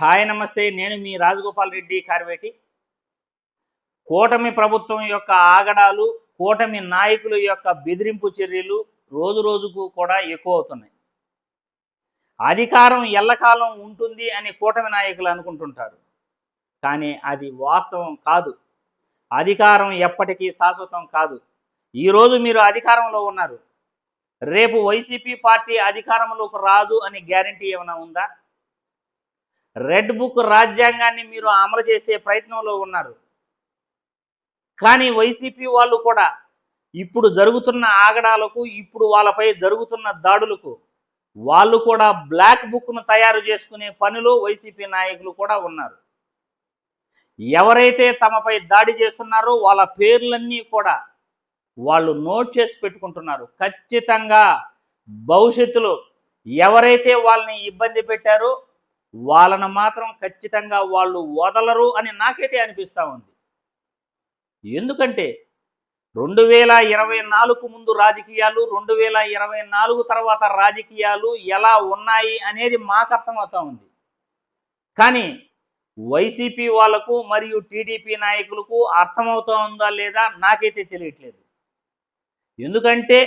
Hi నమస్తే. నేను మీ రాజగోపాల్ రెడ్డి కార్వేటి. కూటమి ప్రభుత్వం యొక్క ఆగడాలు కూటమి నాయకుల యొక్క బెదిరింపు చర్యలు రోజు రోజుకు కూడా ఎక్కువ అవుతున్నాయి అధికారం ఎల్లకాలం ఉంటుంది అని కూటమి నాయకులు అనుకుంటుంటారు. కానీ అది వాస్తవం కాదు. అధికారం ఎప్పటికీ శాశ్వతం కాదు. ఈరోజు మీరు అధికారంలో ఉన్నారు. రేపు వైసీపీ పార్టీ అధికారంలోకి రాదు అని గ్యారంటీ ఏమైనా ఉందా? రెడ్ బుక్ రాజ్యాంగాన్ని మీరు అమలు చేసే ప్రయత్నంలో ఉన్నారు. కానీ వైసీపీ వాళ్ళు కూడా ఇప్పుడు జరుగుతున్న ఆగడాలకు ఇప్పుడు వాళ్ళపై జరుగుతున్న దాడులకు వాళ్ళు కూడా బ్లాక్ బుక్ను తయారు చేసుకునే పనిలో వైసీపీ నాయకులు కూడా ఉన్నారు. ఎవరైతే తమపై దాడి చేస్తున్నారో వాళ్ళ పేర్లన్నీ కూడా వాళ్ళు నోట్ చేసి పెట్టుకుంటున్నారు. ఖచ్చితంగా భవిష్యత్తులో ఎవరైతే వాళ్ళని ఇబ్బంది పెట్టారో వాళ్ళను మాత్రం ఖచ్చితంగా వాళ్ళు వదలరు అని నాకైతే అనిపిస్తూ ఉంది. ఎందుకంటే రెండు వేల ఇరవై నాలుగు ముందు రాజకీయాలు రెండు వేల ఇరవై నాలుగు తర్వాత రాజకీయాలు ఎలా ఉన్నాయి అనేది మాకు అర్థమవుతూ ఉంది. కానీ వైసీపీ వాళ్ళకు మరియు టీడీపీ నాయకులకు అర్థమవుతా ఉందా లేదా నాకైతే తెలియట్లేదు. ఎందుకంటే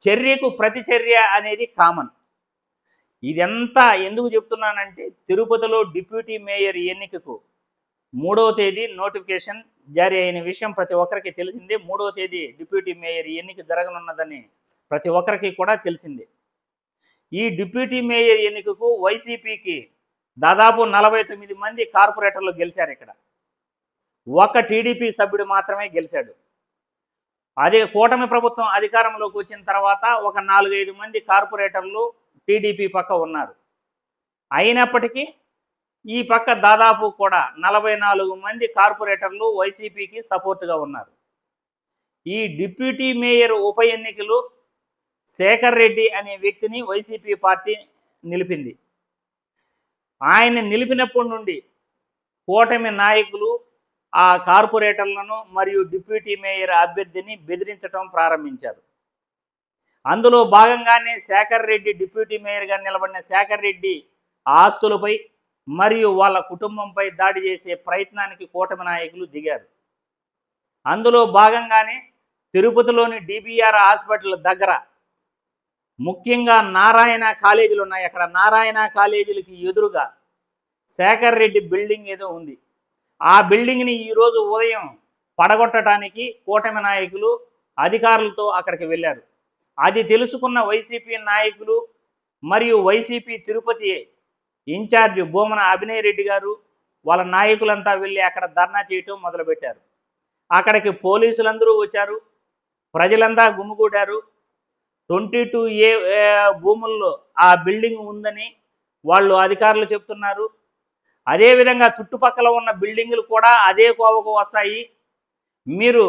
చర్యకు ప్రతిచర్య అనేది కామన్. ఇదంతా ఎందుకు చెప్తున్నానంటే తిరుపతిలో డిప్యూటీ మేయర్ ఎన్నికకు మూడవ తేదీ నోటిఫికేషన్ జారీ అయిన విషయం ప్రతి ఒక్కరికి తెలిసిందే. మూడవ తేదీ డిప్యూటీ మేయర్ ఎన్నిక జరగనున్నదని ప్రతి ఒక్కరికి కూడా తెలిసిందే. ఈ డిప్యూటీ మేయర్ ఎన్నికకు వైసీపీకి దాదాపు నలభై తొమ్మిది మంది కార్పొరేటర్లు గెలిచారు ఇక్కడ. ఒక్క టీడీపీ సభ్యుడు మాత్రమే గెలిచాడు. అదే కూటమి ప్రభుత్వం అధికారంలోకి వచ్చిన తర్వాత ఒక నాలుగైదు మంది కార్పొరేటర్లు టీడీపీ పక్క ఉన్నారు. అయినప్పటికీ ఈ పక్క దాదాపు కూడా నలభై నాలుగు మంది కార్పొరేటర్లు వైసీపీకి సపోర్టుగా ఉన్నారు. ఈ డిప్యూటీ మేయర్ ఉప ఎన్నికలు శేఖర్ రెడ్డి అనే వ్యక్తిని వైసీపీ పార్టీ నిలిపింది. ఆయన నిలిపినప్పటి నుండి కూటమి నాయకులు ఆ కార్పొరేటర్లను మరియు డిప్యూటీ మేయర్ అభ్యర్థిని బెదిరించడం ప్రారంభించారు. అందులో భాగంగానే శేఖర్ రెడ్డి డిప్యూటీ మేయర్గా నిలబడిన శేఖర్ రెడ్డి ఆస్తులపై మరియు వాళ్ళ కుటుంబంపై దాడి చేసే ప్రయత్నానికి కూటమి నాయకులు దిగారు. అందులో భాగంగానే తిరుపతిలోని డిబిఆర్ హాస్పిటల్ దగ్గర ముఖ్యంగా నారాయణ కాలేజీలు ఉన్నాయి. అక్కడ నారాయణ కాలేజీలకి ఎదురుగా శేఖర్ రెడ్డి బిల్డింగ్ ఏదో ఉంది. ఆ బిల్డింగ్ని ఈరోజు ఉదయం పడగొట్టడానికి కూటమి నాయకులు అధికారులతో అక్కడికి వెళ్ళారు. అది తెలుసుకున్న వైసీపీ నాయకులు మరియు వైసీపీ తిరుపతి ఇన్ఛార్జ్ భూమన అభినయ్ రెడ్డి గారు వాళ్ళ నాయకులంతా వెళ్ళి అక్కడ ధర్నా చేయటం మొదలుపెట్టారు. అక్కడికి పోలీసులందరూ వచ్చారు. ప్రజలంతా గుమ్ముగూడారు ట్వంటీ టూ ఏ భూముల్లో ఆ బిల్డింగ్ ఉందని వాళ్ళు అధికారులు చెప్తున్నారు. అదేవిధంగా చుట్టుపక్కల ఉన్న బిల్డింగులు కూడా అదే కోవకు వస్తాయి. మీరు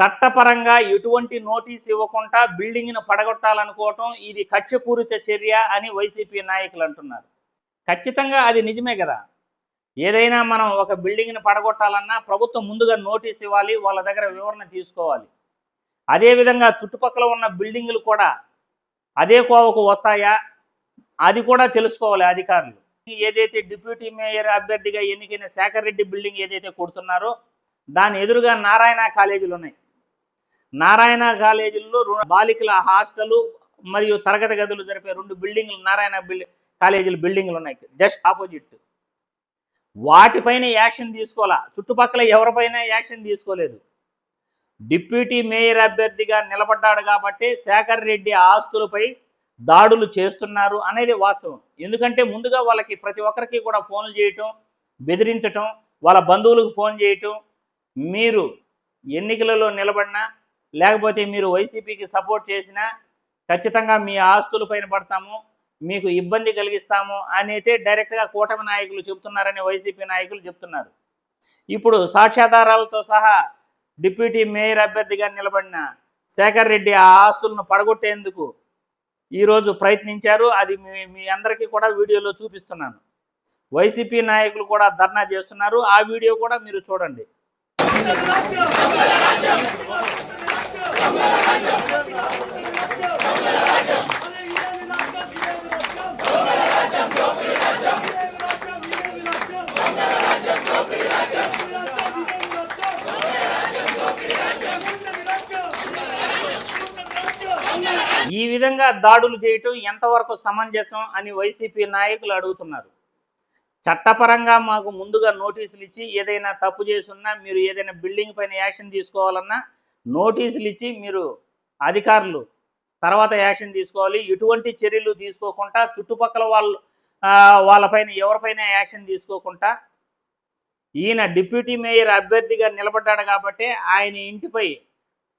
చట్టపరంగా ఎటువంటి నోటీస్ ఇవ్వకుండా బిల్డింగ్ను పడగొట్టాలనుకోవటం ఇది కక్షపూరిత చర్య అని వైసీపీ నాయకులు అంటున్నారు. ఖచ్చితంగా అది నిజమే కదా? ఏదైనా మనం ఒక బిల్డింగ్ని పడగొట్టాలన్నా ప్రభుత్వం ముందుగా నోటీస్ ఇవ్వాలి వాళ్ళ దగ్గర వివరణ తీసుకోవాలి. అదేవిధంగా చుట్టుపక్కల ఉన్న బిల్డింగులు కూడా అదే కోవకు వస్తాయా? అది కూడా తెలుసుకోవాలి అధికారులు. ఏదైతే డిప్యూటీ మేయర్ అభ్యర్థిగా ఎన్నికైన శేఖర్ రెడ్డి బిల్డింగ్ ఏదైతే కొడుతున్నారో దాని ఎదురుగా నారాయణ కాలేజీలు ఉన్నాయి. నారాయణ కాలేజీల్లో బాలికల హాస్టలు మరియు తరగతి గదులు జరిపే రెండు బిల్డింగ్లు నారాయణ బిల్డింగ్ కాలేజీలు బిల్డింగ్లు ఉన్నాయి. Just opposite. వాటిపైన యాక్షన్ తీసుకోవాలా? చుట్టుపక్కల ఎవరిపైన యాక్షన్ తీసుకోలేదు. డిప్యూటీ మేయర్ అభ్యర్థిగా నిలబడ్డాడు కాబట్టి శేఖర్ రెడ్డి ఆస్తులపై దాడులు చేస్తున్నారు అనేది వాస్తవం. ఎందుకంటే ముందుగా వాళ్ళకి ప్రతి ఒక్కరికి కూడా ఫోన్లు చేయటం బెదిరించటం వాళ్ళ బంధువులకు ఫోన్ చేయటం మీరు ఎన్నికలలో నిలబడినా లేకపోతే మీరు వైసీపీకి సపోర్ట్ చేసినా ఖచ్చితంగా మీ ఆస్తులపైన పడతాము మీకు ఇబ్బంది కలిగిస్తాము అని అయితే డైరెక్ట్గా కూటమి నాయకులు చెబుతున్నారని వైసీపీ నాయకులు చెప్తున్నారు ఇప్పుడు సాక్ష్యాధారాలతో సహా డిప్యూటీ మేయర్ అభ్యర్థిగా నిలబడిన శేఖర్ రెడ్డి ఆ ఆస్తులను పడగొట్టేందుకు ఈరోజు ప్రయత్నించారు. అది మీ మీ అందరికీ కూడా వీడియోలో చూపిస్తున్నాను. వైసీపీ నాయకులు కూడా ధర్నా చేస్తున్నారు. ఆ వీడియో కూడా మీరు చూడండి. ఈ విధంగా దాడులు చేయటం ఎంతవరకు సమంజసం అని వైసీపీ నాయకులు అడుగుతున్నారు. చట్టపరంగా మాకు ముందుగా నోటీసులు ఇచ్చి ఏదైనా తప్పు చేసున్నా మీరు ఏదైనా బిల్డింగ్ పైన యాక్షన్ తీసుకోవాలన్నా నోటీసులు ఇచ్చి మీరు అధికారులు తర్వాత యాక్షన్ తీసుకోవాలి. ఎటువంటి చర్యలు తీసుకోకుండా చుట్టుపక్కల వాళ్ళు వాళ్ళపైన ఎవరిపైన యాక్షన్ తీసుకోకుండా ఈయన డిప్యూటీ మేయర్ అభ్యర్థిగా నిలబడ్డాడు కాబట్టి ఆయన ఇంటిపై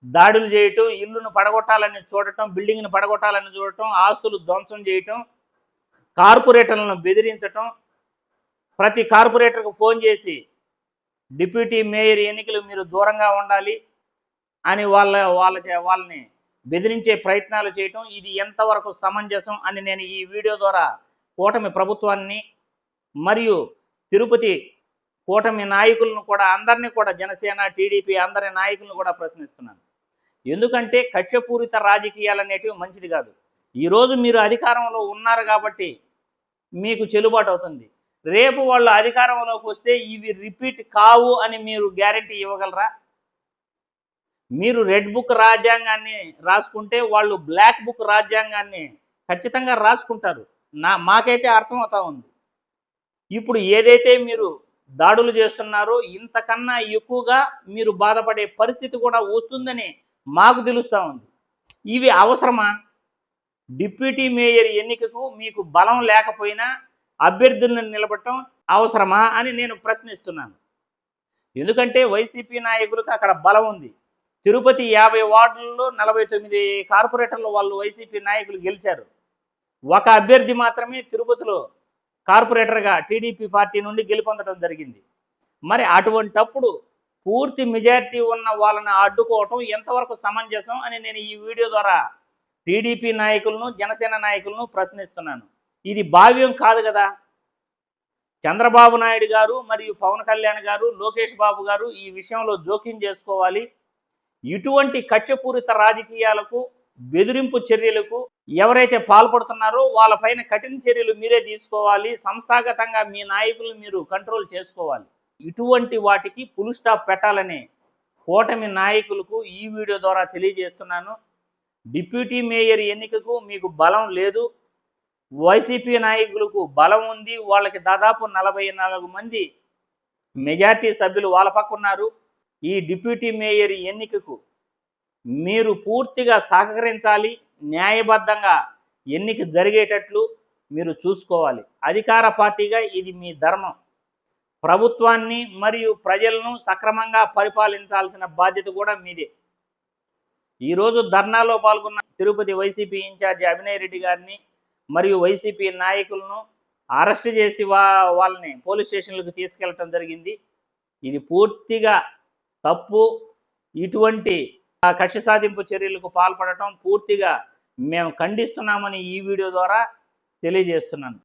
దాడులు చేయటం ఇల్లును పడగొట్టాలని చూడటం బిల్డింగ్ను పడగొట్టాలని చూడటం ఆస్తులు ధ్వంసం చేయటం కార్పొరేటర్లను బెదిరించటం ప్రతి కార్పొరేటర్కు ఫోన్ చేసి డిప్యూటీ మేయర్ ఎన్నికలు మీరు దూరంగా ఉండాలి. అని వాళ్ళ వాళ్ళ వాళ్ళని బెదిరించే ప్రయత్నాలు చేయటం ఇది ఎంతవరకు సమంజసం అని నేను ఈ వీడియో ద్వారా కూటమి ప్రభుత్వాన్ని మరియు తిరుపతి కూటమి నాయకులను కూడా అందరినీ కూడా జనసేన టీడీపీ అందరి నాయకులను కూడా ప్రశ్నిస్తున్నాను. ఎందుకంటే కక్షపూరిత రాజకీయాలు అనేటివి మంచిది కాదు. ఈరోజు మీరు అధికారంలో ఉన్నారు కాబట్టి మీకు చెల్లుబాటు అవుతుంది. రేపు వాళ్ళు అధికారంలోకి వస్తే ఇవి రిపీట్ కావు అని మీరు గ్యారంటీ ఇవ్వగలరా? మీరు రెడ్ బుక్ రాజ్యాంగాన్ని రాసుకుంటే వాళ్ళు బ్లాక్ బుక్ రాజ్యాంగాన్ని ఖచ్చితంగా రాసుకుంటారు. నా మాకైతే అర్థమవుతా ఉంది. ఇప్పుడు ఏదైతే మీరు దాడులు చేస్తున్నారో ఇంతకన్నా ఎక్కువగా మీరు బాధపడే పరిస్థితి కూడా వస్తుందని మాకు తెలుస్తూ ఉంది. ఇవి అవసరమా? డిప్యూటీ మేయర్ ఎన్నికకు మీకు బలం లేకపోయినా అభ్యర్థులను నిలబడటం అవసరమా అని నేను ప్రశ్నిస్తున్నాను. ఎందుకంటే వైసీపీ నాయకులకు అక్కడ బలం ఉంది. తిరుపతి యాభై వార్డులలో నలభై తొమ్మిది కార్పొరేటర్లు వాళ్ళు వైసీపీ నాయకులు గెలిచారు. ఒక అభ్యర్థి మాత్రమే తిరుపతిలో కార్పొరేటర్గా టీడీపీ పార్టీ నుండి గెలుపొందడం జరిగింది. మరి అటువంటప్పుడు పూర్తి మెజారిటీ ఉన్న వాళ్ళని అడ్డుకోవటం ఎంతవరకు సమంజసం అని నేను ఈ వీడియో ద్వారా టీడీపీ నాయకులను జనసేన నాయకులను ప్రశ్నిస్తున్నాను. ఇది భావ్యం కాదు కదా? చంద్రబాబు నాయుడు గారు మరియు పవన్ కళ్యాణ్ గారు లోకేష్ బాబు గారు ఈ విషయంలో జోక్యం చేసుకోవాలి. ఇటువంటి కక్షపూరిత రాజకీయాలకు బెదిరింపు చర్యలకు ఎవరైతే పాల్పడుతున్నారో వాళ్ళపైన కఠిన చర్యలు మీరే తీసుకోవాలి. సంస్థాగతంగా మీ నాయకులు మీరు కంట్రోల్ చేసుకోవాలి. ఇటువంటి వాటికి పులు స్టాప్ పెట్టాలని కూటమి నాయకులకు ఈ వీడియో ద్వారా తెలియజేస్తున్నాను. డిప్యూటీ మేయర్ ఎన్నికకు మీకు బలం లేదు. వైసీపీ నాయకులకు బలం ఉంది. వాళ్ళకి దాదాపు నలభై నాలుగు మంది మెజార్టీ సభ్యులు వాళ్ళ పక్క ఉన్నారు. ఈ డిప్యూటీ మేయర్ ఎన్నికకు మీరు పూర్తిగా సహకరించాలి న్యాయబద్ధంగా ఎన్నిక జరిగేటట్లు మీరు చూసుకోవాలి. అధికార పార్టీగా ఇది మీ ధర్మం. ప్రభుత్వాన్ని మరియు ప్రజలను సక్రమంగా పరిపాలించాల్సిన బాధ్యత కూడా మీదే. ఈరోజు ధర్నాలో పాల్గొన్న తిరుపతి వైసీపీ ఇన్ఛార్జి అభినయ్ రెడ్డి గారిని మరియు వైసీపీ నాయకులను అరెస్ట్ చేసి వా వాళ్ళని పోలీస్ స్టేషన్లకు తీసుకెళ్ళటం జరిగింది. ఇది పూర్తిగా తప్పు ఇటువంటి ఆ కక్ష సాధింపు చర్యలకు పాల్పడటం పూర్తిగా మేము ఖండిస్తున్నామని ఈ వీడియో ద్వారా తెలియజేస్తున్నాను.